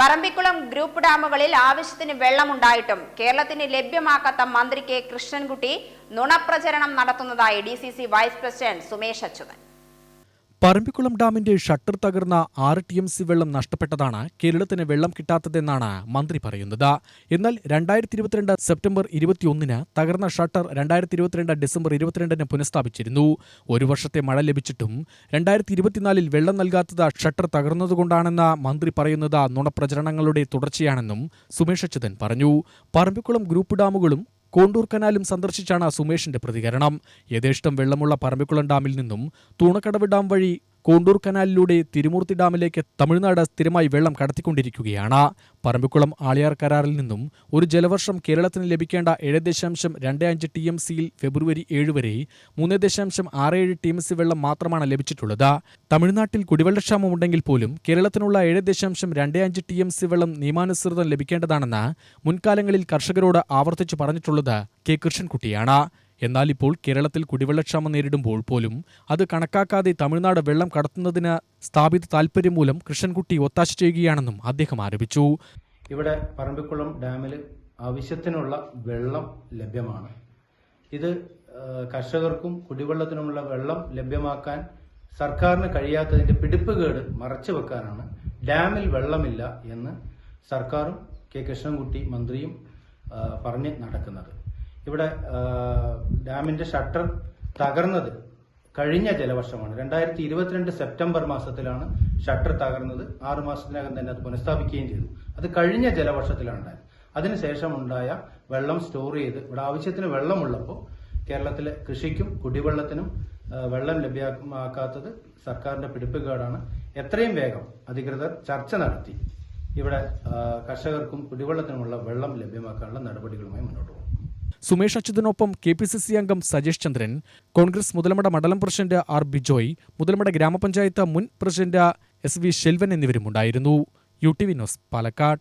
Parambikulam group ഡാമുകളിൽ ആവശ്യത്തിന് വെള്ളമുണ്ടായിട്ടും കേരളത്തിന് ലഭ്യമാക്കാത്ത മന്ത്രി കെ കൃഷ്ണൻകുട്ടി നുണപ്രചരണം നടത്തുന്നതായി D vice president Sumesh Achuthan. Parambikulam ഡാമിന്റെ ഷട്ടർ തകർന്ന ആറ് ടി എം സി വെള്ളം നഷ്ടപ്പെട്ടതാണ്. കേരളത്തിന് വെള്ളം കിട്ടാത്തതെന്നാണ് മന്ത്രി പറയുന്നത്. എന്നാൽ രണ്ടായിരത്തി ഇരുപത്തിരണ്ട് സെപ്റ്റംബർ ഇരുപത്തിയൊന്നിന് തകർന്ന ഷട്ടർ രണ്ടായിരത്തി ഇരുപത്തിരണ്ട് ഡിസംബർ ഇരുപത്തിരണ്ടിന് പുനഃസ്ഥാപിച്ചിരുന്നു. ഒരു വർഷത്തെ മഴ ലഭിച്ചിട്ടും രണ്ടായിരത്തി ഇരുപത്തിനാലിൽ വെള്ളം നൽകാത്തത് ഷട്ടർ തകർന്നതുകൊണ്ടാണെന്ന മന്ത്രി പറയുന്നത് നുണപ്രചരണങ്ങളുടെ തുടർച്ചയാണെന്നും സുമേഷ് അച്യുതൻ പറഞ്ഞു. പറമ്പിക്കുളം ഗ്രൂപ്പ് ഡാമുകളും കോണ്ടൂർ കനാലും സന്ദർശിച്ചാണ് സുമേഷിന്റെ പ്രതികരണം. യഥേഷ്ടം വെള്ളമുള്ള പറമ്പിക്കുളം ഡാമിൽ നിന്നും തൂണക്കടവ് ഡാം വഴി കോണ്ടൂർ കനാലിലൂടെ തിരുമൂർത്തി ഡാമിലേക്ക് തമിഴ്നാട് സ്ഥിരമായി വെള്ളം കടത്തിക്കൊണ്ടിരിക്കുകയാണ്. പറമ്പിക്കുളം ആളിയാർ കരാറിൽ നിന്നും ഒരു ജലവർഷം കേരളത്തിന് ലഭിക്കേണ്ട ഏഴ് ദശാംശം രണ്ട് അഞ്ച് ടി എം സിയിൽ ഫെബ്രുവരി ഏഴ് വരെ മൂന്ന് ദശാംശം ആറ് ഏഴ് ടി എം സി വെള്ളം മാത്രമാണ് ലഭിച്ചിട്ടുള്ളത്. തമിഴ്നാട്ടിൽ കുടിവെള്ളക്ഷാമമുണ്ടെങ്കിൽ പോലും കേരളത്തിനുള്ള ഏഴ് ദശാംശം രണ്ട് അഞ്ച് ടി എം സി വെള്ളം നിയമാനുസൃതം ലഭിക്കേണ്ടതാണെന്ന് മുൻകാലങ്ങളിൽ കർഷകരോട് ആവർത്തിച്ചു പറഞ്ഞിട്ടുള്ളത് കെ കൃഷ്ണൻകുട്ടിയാണ്. എന്നാൽ ഇപ്പോൾ കേരളത്തിൽ കുടിവെള്ളക്ഷാമം നേരിടുമ്പോൾ പോലും അത് കണക്കാക്കാതെ തമിഴ്നാട് വെള്ളം കടത്തുന്നതിന് സ്ഥാപിത താല്പര്യം മൂലം കൃഷ്ണൻകുട്ടി ഒത്താശ ചെയ്യുകയാണെന്നും അദ്ദേഹം ആരോപിച്ചു. ഇവിടെ പറമ്പിക്കുളം ഡാമിൽ ആവശ്യത്തിനുള്ള വെള്ളം ലഭ്യമാണ്. ഇത് കർഷകർക്കും കുടിവെള്ളത്തിനുമുള്ള വെള്ളം ലഭ്യമാക്കാൻ സർക്കാരിന് കഴിയാത്തതിന്റെ പിടിപ്പുകേട് മറച്ചു വെക്കാനാണ് ഡാമിൽ വെള്ളമില്ല എന്ന് സർക്കാരും കെ കൃഷ്ണൻകുട്ടി മന്ത്രിയും പറഞ്ഞ് നടക്കുന്നത്. ഇവിടെ ഡാമിന്റെ ഷട്ടർ തകർന്നത് കഴിഞ്ഞ ജലവർഷമാണ്. രണ്ടായിരത്തി ഇരുപത്തിരണ്ട് സെപ്റ്റംബർ മാസത്തിലാണ് ഷട്ടർ തകർന്നത്. ആറു മാസത്തിനകം തന്നെ അത് പുനഃസ്ഥാപിക്കുകയും ചെയ്തു. അത് കഴിഞ്ഞ ജലവർഷത്തിലാണ് അതിനുശേഷം ഉണ്ടായ വെള്ളം സ്റ്റോർ ചെയ്ത് ഇവിടെ ആവശ്യത്തിന് വെള്ളമുള്ളപ്പോൾ കേരളത്തിലെ കൃഷിക്കും കുടിവെള്ളത്തിനും വെള്ളം ലഭ്യമാക്കാത്തത് സർക്കാരിന്റെ പിടിപ്പുകേടാണ്. എത്രയും വേഗം അധികൃതർ ചർച്ച നടത്തി. ഇവിടെ കർഷകർക്കും കുടിവെള്ളത്തിനുമുള്ള വെള്ളം ലഭ്യമാക്കാനുള്ള നടപടികളുമായി മുന്നോട്ട് സുമേഷ് അച്യുതനൊപ്പം കെ പി സി സി അംഗം സജേഷ് ചന്ദ്രൻ കോൺഗ്രസ് മുതലമട മണ്ഡലം പ്രസിഡന്റ് ആർ ബിജോയ് മുതലമട ഗ്രാമപഞ്ചായത്ത് മുൻ president S V Selvan എന്നിവരുമുണ്ടായിരുന്നു. U T V news Palakkad.